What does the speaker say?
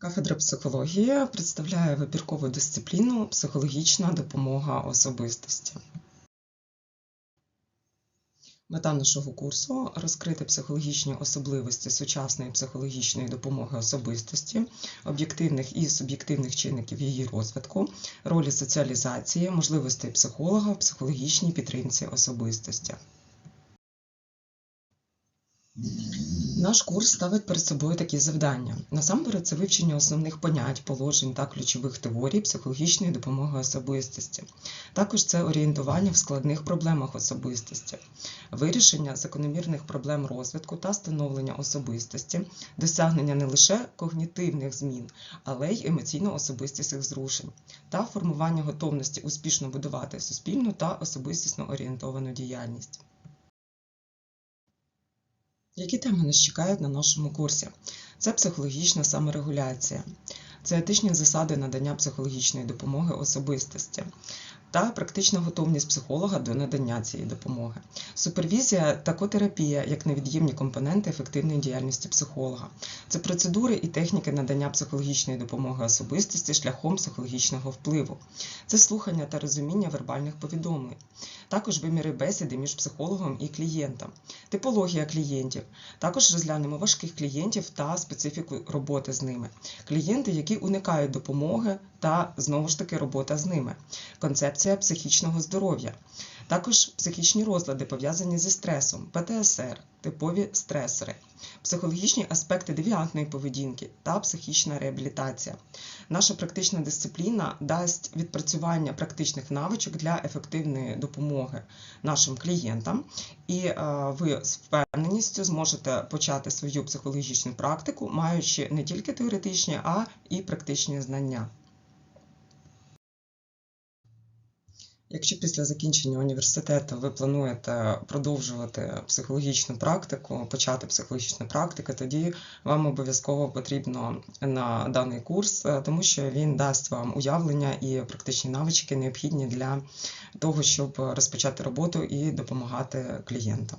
Кафедра психології представляє вибіркову дисципліну психологічна допомога особистості. Мета нашого курсу розкрити психологічні особливості сучасної психологічної допомоги особистості, об'єктивних і суб'єктивних чинників її розвитку, ролі соціалізації, можливостей психолога в психологічній підтримці особистості. Наш курс ставить перед собою такі завдання. Насамперед, це вивчення основних понять, положень та ключових теорій психологічної допомоги особистості. Також це орієнтування в складних проблемах особистості, вирішення закономірних проблем розвитку та становлення особистості, досягнення не лише когнітивних змін, але й емоційно-особистісних зрушень та формування готовності успішно будувати суспільну та особистісно орієнтовану діяльність. Які теми нас чекають на нашому курсі? Це психологічна саморегуляція, це етичні засади надання психологічної допомоги особистості та практична готовність психолога до надання цієї допомоги, супервізія та котерапія як невід'ємні компоненти ефективної діяльності психолога. Це процедури і техніки надання психологічної допомоги особистості шляхом психологічного впливу, це слухання та розуміння вербальних повідомлень, також виміри бесіди між психологом і клієнтом, типологія клієнтів. Також розглянемо важких клієнтів та специфіку роботи з ними, клієнти, які уникають допомоги, та знову ж таки робота з ними, концепція психічного здоров'я, також психічні розлади пов'язані зі стресом, ПТСР, типові стресори, психологічні аспекти девіантної поведінки та психічна реабілітація. Наша практична дисципліна дасть відпрацювання практичних навичок для ефективної допомоги нашим клієнтам, і е, ви з впевненістю зможете почати свою психологічну практику, маючи не тільки теоретичні, а і практичні знання. Якщо після закінчення університету ви плануєте продовжувати психологічну практику, почати психологічну практику, тоді вам обов'язково потрібно на даний курс, е, тому що він дасть вам уявлення і практичні навички необхідні для того, щоб розпочати роботу і допомагати клієнтам.